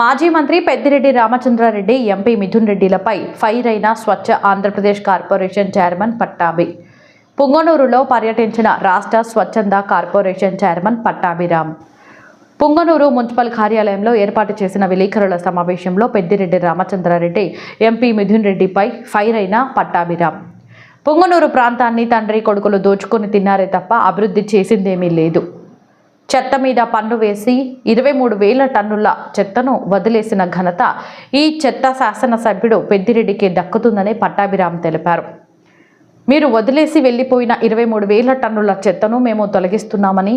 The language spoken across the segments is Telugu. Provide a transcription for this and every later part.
మాజీ మంత్రి పెద్దిరెడ్డి రామచంద్రారెడ్డి ఎంపీ మిథున్ రెడ్డిలపై ఫైర్ అయిన స్వచ్ఛ ఆంధ్రప్రదేశ్ కార్పొరేషన్ చైర్మన్ పట్టాభి. పుంగనూరులో పర్యటించిన రాష్ట్ర స్వచ్ఛంద corporation chairman Pattabhiram. Punganur municipal కార్యాలయంలో ఏర్పాటు చేసిన విలేకరుల సమావేశంలో పెద్దిరెడ్డి రామచంద్రారెడ్డి ఎంపీ మిథున్ రెడ్డిపై ఫైర్ అయిన పట్టాభిరామ్. పుంగనూరు ప్రాంతాన్ని తండ్రి కొడుకులు దోచుకొని తిన్నారే తప్ప అభివృద్ధి చేసిందేమీ లేదు. చెత్త మీద పన్ను వేసి ఇరవై మూడు వేల టన్నుల చెత్తను వదిలేసిన ఘనత ఈ చెత్త శాసనసభ్యుడు పెద్దిరెడ్డికి దక్కుతుందని పట్టాభిరామ్ తెలిపారు. మీరు వదిలేసి వెళ్ళిపోయిన ఇరవై మూడు వేల టన్నుల చెత్తను మేము తొలగిస్తున్నామని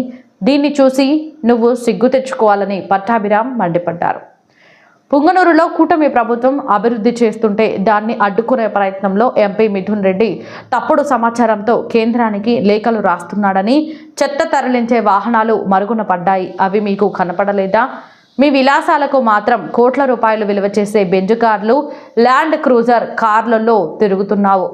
దీన్ని చూసి నువ్వు సిగ్గు తెచ్చుకోవాలని పట్టాభిరామ్ మండిపడ్డారు. పుంగనూరులో కూటమి ప్రభుత్వం అభివృద్ధి చేస్తుంటే దాన్ని అడ్డుకునే ప్రయత్నంలో ఎంపీ మిథున్ రెడ్డి తప్పుడు సమాచారంతో కేంద్రానికి లేఖలు రాస్తున్నాడని చెత్త తరలించే వాహనాలు మరుగున పడ్డాయి. అవి మీకు కనపడలేదా? మీ విలాసాలకు మాత్రం కోట్ల రూపాయలు విలువ చేసే బెంజు కార్లు ల్యాండ్ క్రూజర్ కార్లలో తిరుగుతున్నావు.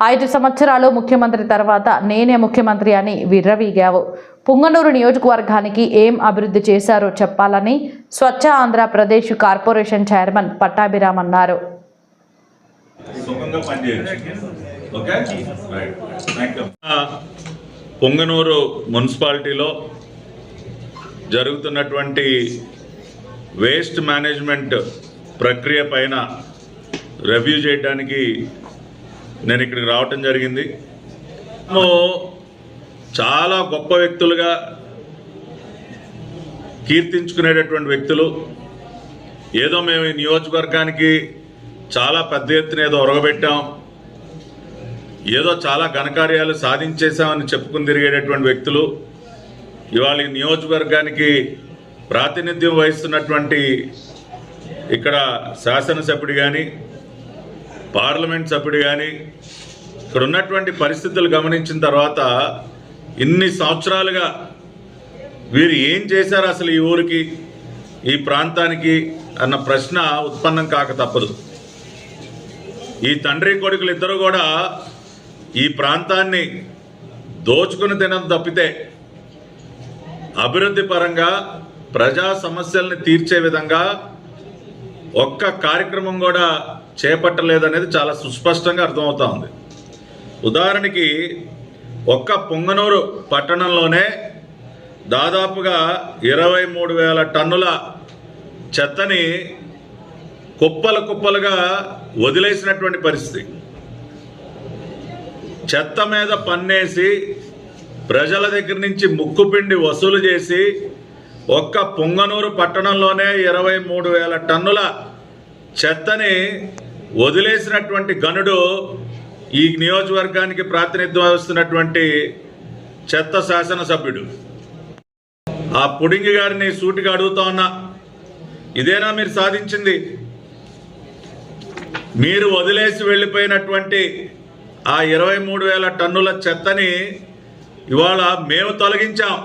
ఐదు సంవత్సరాలు ముఖ్యమంత్రి తర్వాత నేనే ముఖ్యమంత్రి అని విర్రవీగావు. పుంగనూరు నియోజకవర్గానికి ఏం అభివృద్ధి చేశారో చెప్పాలని స్వచ్ఛ ఆంధ్రప్రదేశ్ కార్పొరేషన్ చైర్మన్ పట్టాభిరామ్ అన్నారు పొంగనూరు మున్సిపాలిటీలో జరుగుతున్నటువంటి వేస్ట్ మేనేజ్మెంట్ ప్రక్రియ పైన రివ్యూ చేయడానికి నేను ఇక్కడికి రావటం జరిగింది. చాలా గొప్ప వ్యక్తులుగా కీర్తించుకునేటటువంటి వ్యక్తులు. ఏదో మేము ఈ నియోజకవర్గానికి చాలా పెద్ద ఎత్తున ఏదో ఒరగబెట్టాం. ఏదో చాలా ఘనకార్యాలు సాధించేశామని చెప్పుకుని తిరిగేటటువంటి వ్యక్తులు. ఇవాళ ఈ నియోజకవర్గానికి ప్రాతినిధ్యం వహిస్తున్నటువంటి ఇక్కడ శాసనసభ్యుడు కానీ పార్లమెంట్ సభ్యుడు కానీ ఇక్కడ ఉన్నటువంటి పరిస్థితులు గమనించిన తర్వాత ఇన్ని సంవత్సరాలుగా వీరు ఏం చేశారు అసలు ఈ ఊరికి ఈ ప్రాంతానికి అన్న ప్రశ్న ఉత్పన్నం కాక తప్పదు. ఈ తండ్రి కొడుకులు ఇద్దరు కూడా ఈ ప్రాంతాన్ని దోచుకుని తినడం తప్పితే అభివృద్ధి పరంగా ప్రజా సమస్యల్ని తీర్చే విధంగా ఒక్క కార్యక్రమం కూడా చేపట్టలేదనేది చాలా సుస్పష్టంగా అర్థమవుతా ఉంది. ఉదాహరణకి ఒక్క పొంగనూరు పట్టణంలోనే దాదాపుగా ఇరవై మూడు వేల టన్నుల చెత్తని కుప్పలు కుప్పలుగా వదిలేసినటువంటి పరిస్థితి. చెత్త మీద పన్నేసి ప్రజల దగ్గర నుంచి ముక్కుపిండి వసూలు చేసి ఒక్క పొంగనూరు పట్టణంలోనే ఇరవై మూడు వేల టన్నుల చెత్తని వదిలేసినటువంటి గనుడు ఈ నియోజకవర్గానికి ప్రాతినిధ్యం వహిస్తున్నటువంటి చెత్త శాసనసభ్యుడు. ఆ పుడింగి గారిని సూటిగా అడుగుతా ఉన్నా ఇదేనా మీరు సాధించింది? మీరు వదిలేసి వెళ్ళిపోయినటువంటి ఆ ఇరవై మూడు వేల టన్నుల చెత్తని ఇవాళ మేము తొలగించాం.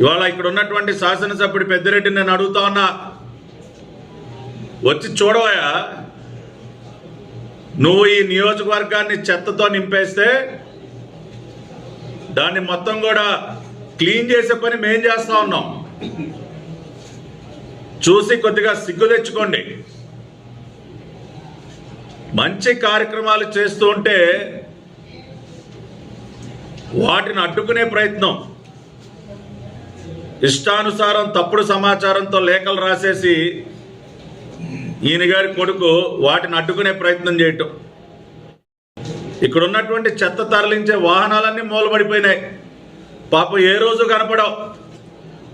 ఇవాళ ఇక్కడ ఉన్నటువంటి శాసనసభ్యుడు పెద్దిరెడ్డి నేను అడుగుతా ఉన్నా వచ్చి చూడవయా నువ్వు ఈ నియోజకవర్గాన్ని చెత్తతో నింపేస్తే దాన్ని మొత్తం కూడా క్లీన్ చేసే పని మేం చేస్తా ఉన్నాం. చూసి కొద్దిగా సిగ్గు తెచ్చుకోండి. మంచి కార్యక్రమాలు చేస్తూ ఉంటే వాటిని అడ్డుకునే ప్రయత్నం. ఇష్టానుసారం తప్పుడు సమాచారంతో లేఖలు రాసేసి ఈయన గారి కొడుకు వాటిని అడ్డుకునే ప్రయత్నం చేయటం. ఇక్కడ ఉన్నటువంటి చెత్త తరలించే వాహనాలన్నీ మూలబడిపోయినాయి. పాపం ఏ రోజు కనపడవు.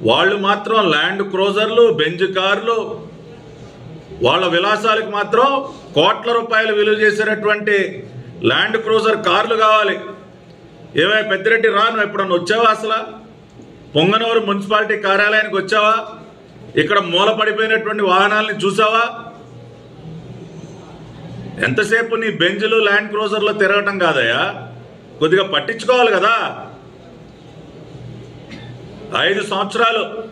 వాళ్ళు మాత్రం ల్యాండ్ క్రోజర్లు బెంజ్ కార్లు వాళ్ళ విలాసాలకు మాత్రం కోట్ల రూపాయలు విలువ చేసేటటువంటి ల్యాండ్ క్రూజర్ కార్లు కావాలి. ఏమై పెద్దిరెడ్డి రాను ఎప్పుడన్నా వచ్చావా అసలు? పొంగనూరు మున్సిపాలిటీ కార్యాలయానికి వచ్చావా? ఇక్కడ మూల పడిపోయినటువంటి వాహనాలని చూసావా? ఎంతసేపు నీ బెంజ్లు ల్యాండ్ క్రోజర్లో తిరగటం కాదయ్యా? కొద్దిగా పట్టించుకోవాలి కదా? ఐదు సంవత్సరాలు.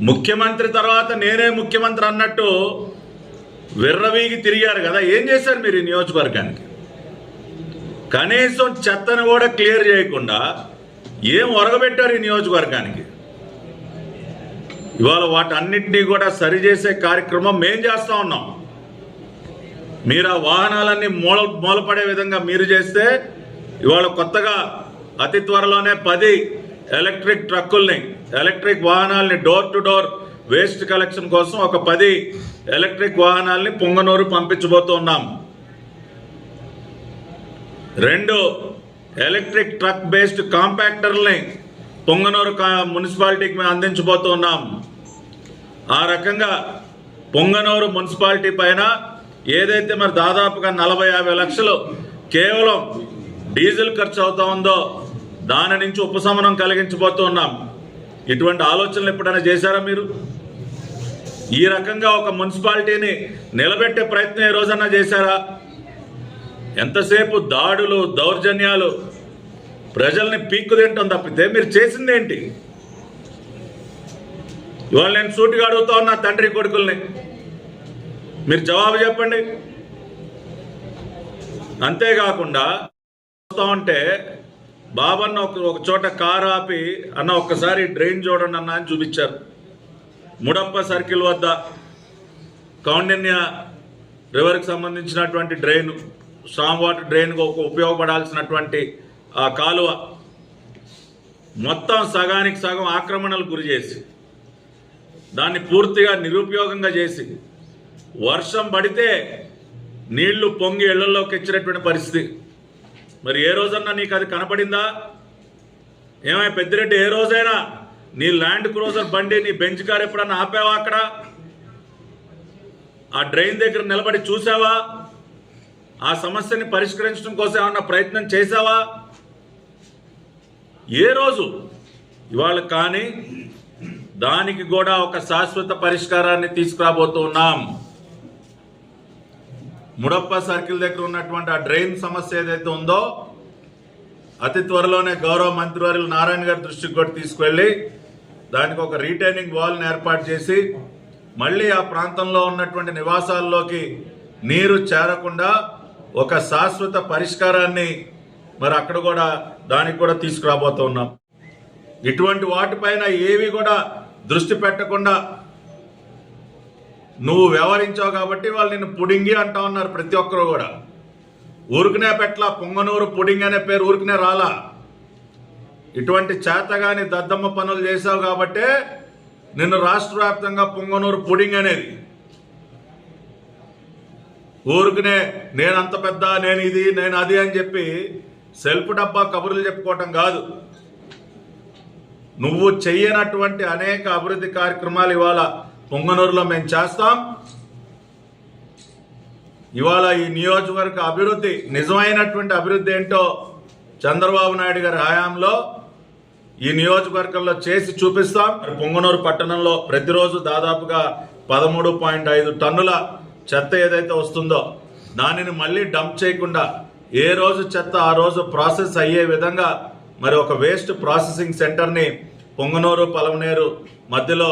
ముఖ్యమంత్రి తర్వాత నేనే ముఖ్యమంత్రి అన్నట్టు విర్రవీగి తిరిగారు కదా? ఏం చేశారు మీరు ఈ నియోజకవర్గానికి? కనీసం చెత్తను కూడా క్లియర్ చేయకుండా ఏం ఒరగబెట్టారు ఈ నియోజకవర్గానికి? ఇవాళ వాటన్నిటినీ కూడా సరిచేసే కార్యక్రమం మేం చేస్తా ఉన్నాం. మీరు ఆ వాహనాలన్నీ మూల మూలపడే విధంగా మీరు చేస్తే ఇవాళ కొత్తగా అతి త్వరలోనే పది ఎలక్ట్రిక్ ట్రక్కుల్ని electric వాహనాల్ని door to door waste collection కోసం ఒక పది ఎలక్ట్రిక్ వాహనాల్ని పొంగనూరు పంపించబోతున్నాం. రెండు ఎలక్ట్రిక్ ట్రక్ బేస్డ్ కాంపాక్టర్ని పొంగనూరు కా- మున్సిపాలిటీకి మేము అందించబోతున్నాం. ఆ రకంగా పొంగనూరు మున్సిపాలిటీ పైన ఏదైతే మరి దాదాపుగా నలభై యాభై లక్షలు కేవలం డీజిల్ ఖర్చు అవుతా ఉందో దాని నుంచి ఉపశమనం కలిగించబోతూ ఉన్నాం. ఇటువంటి ఆలోచనలు ఎప్పుడైనా చేశారా మీరు? ఈ రకంగా ఒక మున్సిపాలిటీని నిలబెట్టే ప్రయత్నం ఏ రోజన్నా చేశారా? ఎంతసేపు దాడులు దౌర్జన్యాలు ప్రజల్ని పీక్కు తింటాం తప్పితే మీరు చేసింది ఏంటి? ఇవాళ నేను సూటిగా అడుగుతా ఉన్నా తండ్రి కొడుకుల్ని. మీరు జవాబు చెప్పండి. అంతేకాకుండా చూస్తూ ఉంటే బాబన్న ఒక ఒక చోట కారు ఆపి అన్న ఒక్కసారి డ్రైన్ చూడండి అన్న అని చూపించారు. ముడప్ప సర్కిల్ వద్ద కౌండిన్య రివర్కి సంబంధించినటువంటి డ్రైన్ స్ట్రాంగ్ వాటర్ డ్రైన్గా ఒక ఉపయోగపడాల్సినటువంటి ఆ కాలువ మొత్తం సగానికి సగం ఆక్రమణలు గురి చేసి దాన్ని పూర్తిగా నిరుపయోగంగా చేసి వర్షం పడితే నీళ్ళు పొంగి ఇళ్ళలోకి ఇచ్చినటువంటి పరిస్థితి. మరి ఏ రోజన్నా నీకు అది కనపడిందా? ఏమై పెద్దిరెడ్డి ఏ రోజైనా నీ ల్యాండ్ క్రూజర్ బండి నీ బెంచ్ కార్ ఎప్పుడన్నా ఆపావా అక్కడ? ఆ డ్రైన్ దగ్గర నిలబడి చూసావా? ఆ సమస్యని పరిష్కరించడం కోసం ఏమన్నా ప్రయత్నం చేశావా? ఏ రోజు? ఇవాళ కానీ దానికి కూడా ఒక శాశ్వత పరిష్కారాన్ని తీసుకురాబోతున్నాం. ముడప్ప సర్కిల్ దగ్గర ఉన్నటువంటి ఆ డ్రైన్ సమస్య ఏదైతే ఉందో అతి త్వరలోనే గౌరవ మంత్రివర్యులు నారాయణ గారి దృష్టికి కూడా తీసుకువెళ్ళి దానికి ఒక రీటైనింగ్ వాల్ని ఏర్పాటు చేసి మళ్ళీ ఆ ప్రాంతంలో ఉన్నటువంటి నివాసాల్లోకి నీరు చేరకుండా ఒక శాశ్వత పరిష్కారాన్ని మరి అక్కడ కూడా దానికి కూడా తీసుకురాబోతున్నాం. ఇటువంటి వాటిపైన ఏవి కూడా దృష్టి పెట్టకుండా నువ్వు వ్యవహరించావు కాబట్టి వాళ్ళు నిన్ను పుడింగి అంటా ఉన్నారు ప్రతి ఒక్కరు కూడా. ఊరికనే పెట్ల పొంగనూరు పుడింగ్ అనే పేరు ఊరికనే రాలా. ఇటువంటి చేతగాని దద్దమ్మ పనులు చేశావు కాబట్టే నిన్ను రాష్ట్ర వ్యాప్తంగా పొంగనూరు పుడింగ్ అనేది. ఊరికనే నేను అంత పెద్ద నేను ఇది నేను అది అని చెప్పి సెల్ఫ్ డబ్బా కబుర్లు చెప్పుకోవటం కాదు. నువ్వు చెయ్యనటువంటి అనేక అభివృద్ధి కార్యక్రమాలు ఇవాళ పొంగనూరులో మేము చేస్తాం. ఇవాళ ఈ నియోజకవర్గ అభివృద్ధి నిజమైనటువంటి అభివృద్ధి ఏంటో చంద్రబాబు నాయుడు గారి హయాంలో ఈ నియోజకవర్గంలో చేసి చూపిస్తాం. పొంగనూరు పట్టణంలో ప్రతిరోజు దాదాపుగా పదమూడు పాయింట్ ఐదు టన్నుల చెత్త ఏదైతే వస్తుందో దానిని మళ్ళీ డంప్ చేయకుండా ఏ రోజు చెత్త ఆ రోజు ప్రాసెస్ అయ్యే విధంగా మరి ఒక వేస్ట్ ప్రాసెసింగ్ సెంటర్ని పొంగనూరు పలమనేరు మధ్యలో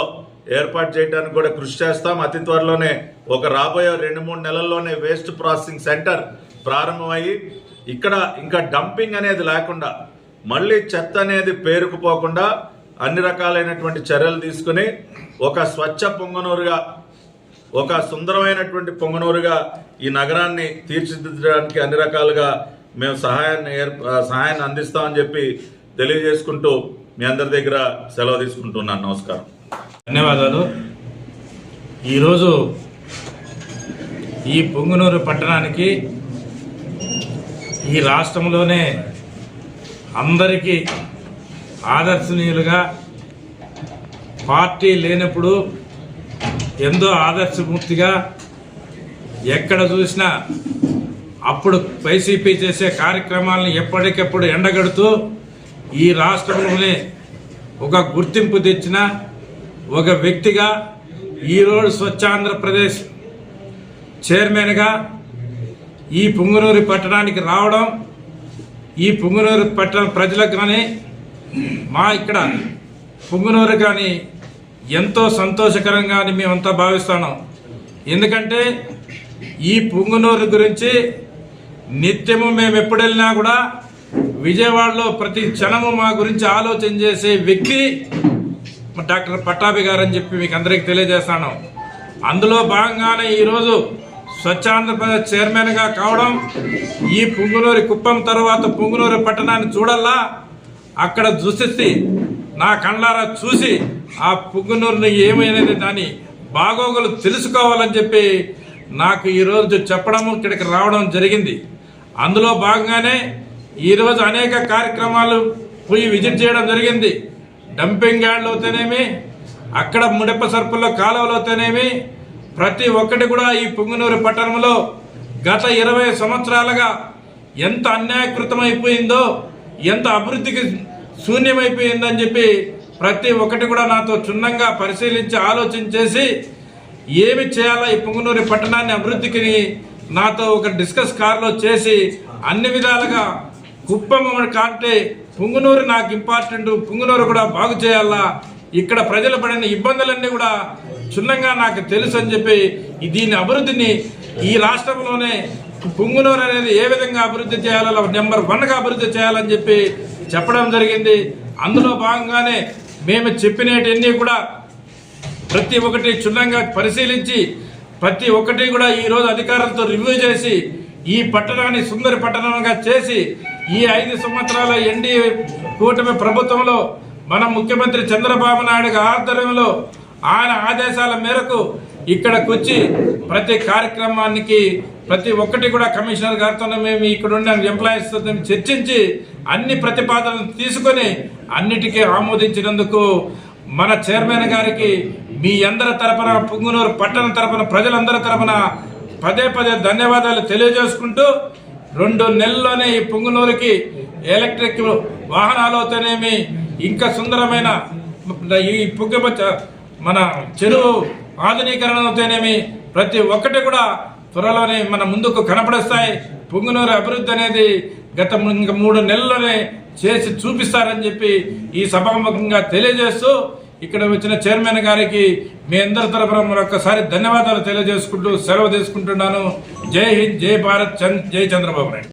ఏర్పాటు చేయడానికి కూడా కృషి చేస్తాం. అతి త్వరలోనే ఒక రాబోయే రెండు మూడు నెలల్లోనే వేస్ట్ ప్రాసెసింగ్ సెంటర్ ప్రారంభమయ్యి ఇక్కడ ఇంకా డంపింగ్ అనేది లేకుండా మళ్ళీ చెత్త అనేది పేరుకుపోకుండా అన్ని రకాలైనటువంటి చర్యలు తీసుకుని ఒక స్వచ్ఛ పొంగనూరుగా ఒక సుందరమైనటువంటి పొంగనూరుగా ఈ నగరాన్ని తీర్చిదిద్దడానికి అన్ని రకాలుగా మేము సహాయాన్ని సహాయాన్ని అందిస్తామని చెప్పి తెలియజేసుకుంటూ మీ అందరి దగ్గర సెలవు తీసుకుంటున్నాను. నమస్కారం. ధన్యవాదాలు. ఈరోజు ఈ పొంగునూరు పట్టణానికి ఈ రాష్ట్రంలోనే అందరికీ ఆదర్శనీయులుగా పార్టీ లేనప్పుడు ఎంతో ఆదర్శమూర్తిగా ఎక్కడ చూసినా అప్పుడు వైసీపీ చేసే కార్యక్రమాలను ఎప్పటికప్పుడు ఎండగడుతూ ఈ రాష్ట్రంలోనే ఒక గుర్తింపు తెచ్చిన ఒక వ్యక్తిగా ఈరోజు స్వచ్ఛాంధ్రప్రదేశ్ చైర్మన్గా ఈ పుంగనూరు పట్టణానికి రావడం ఈ పుంగనూరు పట్టణ ప్రజలకు కానీ మా ఇక్కడ పుంగనూరు కానీ ఎంతో సంతోషకరంగా అని మేమంతా భావిస్తున్నాం. ఎందుకంటే ఈ పుంగనూరు గురించి నిత్యము మేము ఎప్పుడు వెళ్ళినా కూడా విజయవాడలో ప్రతి క్షణము మా గురించి ఆలోచన చేసే వ్యక్తి డాక్టర్ పట్టాభి గారు అని చెప్పి మీకు అందరికీ తెలియజేస్తాను. అందులో భాగంగానే ఈరోజు స్వచ్ఛ ఆంధ్రప్రదేశ్ చైర్మన్గా కావడం ఈ పుంగునూరి కుప్పం తర్వాత పుంగునూరి పట్టణాన్ని చూడల్లా అక్కడ చూసి నా కళ్ళారా చూసి ఆ పుంగునూరుని ఏమైనది దాని బాగోగులు తెలుసుకోవాలని చెప్పి నాకు ఈరోజు చెప్పడము ఇక్కడికి రావడం జరిగింది. అందులో భాగంగానే ఈరోజు అనేక కార్యక్రమాలు పోయి విజిట్ చేయడం జరిగింది. డంపింగ్ యార్డ్లు అవుతేనేమి అక్కడ ముడిప సరుకుల్లో కాలువలు అవుతేనేమి ప్రతి ఒక్కటి కూడా ఈ పుంగనూరు పట్టణంలో గత ఇరవై సంవత్సరాలుగా ఎంత అన్యాయకృతమైపోయిందో ఎంత అభివృద్ధికి శూన్యమైపోయిందని చెప్పి ప్రతి ఒక్కటి కూడా నాతో క్షుణ్ణంగా పరిశీలించి ఆలోచన చేసి ఏమి చేయాలా ఈ పుంగనూరు పట్టణాన్ని అభివృద్ధికి నాతో ఒక డిస్కస్ కార్లో చేసి అన్ని విధాలుగా కుప్పం కాంటే పుంగునూరు నాకు ఇంపార్టెంట్ పుంగునూరు కూడా బాగు చేయాలా? ఇక్కడ ప్రజలు పడిన ఇబ్బందులన్నీ కూడా క్షుణ్ణంగా నాకు తెలుసు అని చెప్పి దీని అభివృద్ధిని ఈ రాష్ట్రంలోనే పుంగునూరు అనేది ఏ విధంగా అభివృద్ధి చేయాలో నెంబర్ వన్గా అభివృద్ధి చేయాలని చెప్పి చెప్పడం జరిగింది. అందులో భాగంగానే మేము చెప్పినవన్నీ కూడా ప్రతి ఒక్కటి క్షుణ్ణంగా పరిశీలించి ప్రతి ఒక్కటి కూడా ఈరోజు అధికారులతో రివ్యూ చేసి ఈ పట్టణాన్ని సుందర పట్టణంగా చేసి ఈ ఐదు సంవత్సరాల ఎన్డీఏ కూటమి ప్రభుత్వంలో మన ముఖ్యమంత్రి చంద్రబాబు నాయుడు ఆధ్వర్యంలో ఆయన ఆదేశాల మేరకు ఇక్కడకొచ్చి వచ్చి ప్రతి కార్యక్రమానికి ప్రతి ఒక్కటి కూడా కమిషనర్ గారితో మేము ఇక్కడ ఉన్న ఎంప్లాయీస్తో మేము చర్చించి అన్ని ప్రతిపాదనలు తీసుకొని అన్నిటికీ ఆమోదించినందుకు మన చైర్మన్ గారికి మీ అందరి తరపున పుంగునూరు పట్టణ తరపున ప్రజలందరి తరపున పదే పదే ధన్యవాదాలు తెలియజేసుకుంటూ రెండు నెలల్లోనే ఈ పొంగునూరుకి ఎలక్ట్రిక్ వాహనాలు అవుతానేమి ఇంకా సుందరమైన ఈ పుగ్గ మన చెరువు ఆధునీకరణ అవుతానేమి ప్రతి ఒక్కటి కూడా త్వరలోనే మన ముందుకు కనపడిస్తాయి. పుంగునూరు అభివృద్ధి అనేది గత ఇంకా మూడు నెలల్లోనే చేసి చూపిస్తారని చెప్పి ఈ సభాముఖంగా తెలియజేస్తూ ఇక్కడ వచ్చిన చైర్మన్ గారికి మీ అందరి తరఫున మరొకసారి ధన్యవాదాలు తెలియజేసుకుంటూ సెలవు తీసుకుంటున్నాను. జై హింద్ జై భారత్ చంద్ జై చంద్రబాబు నాయుడు.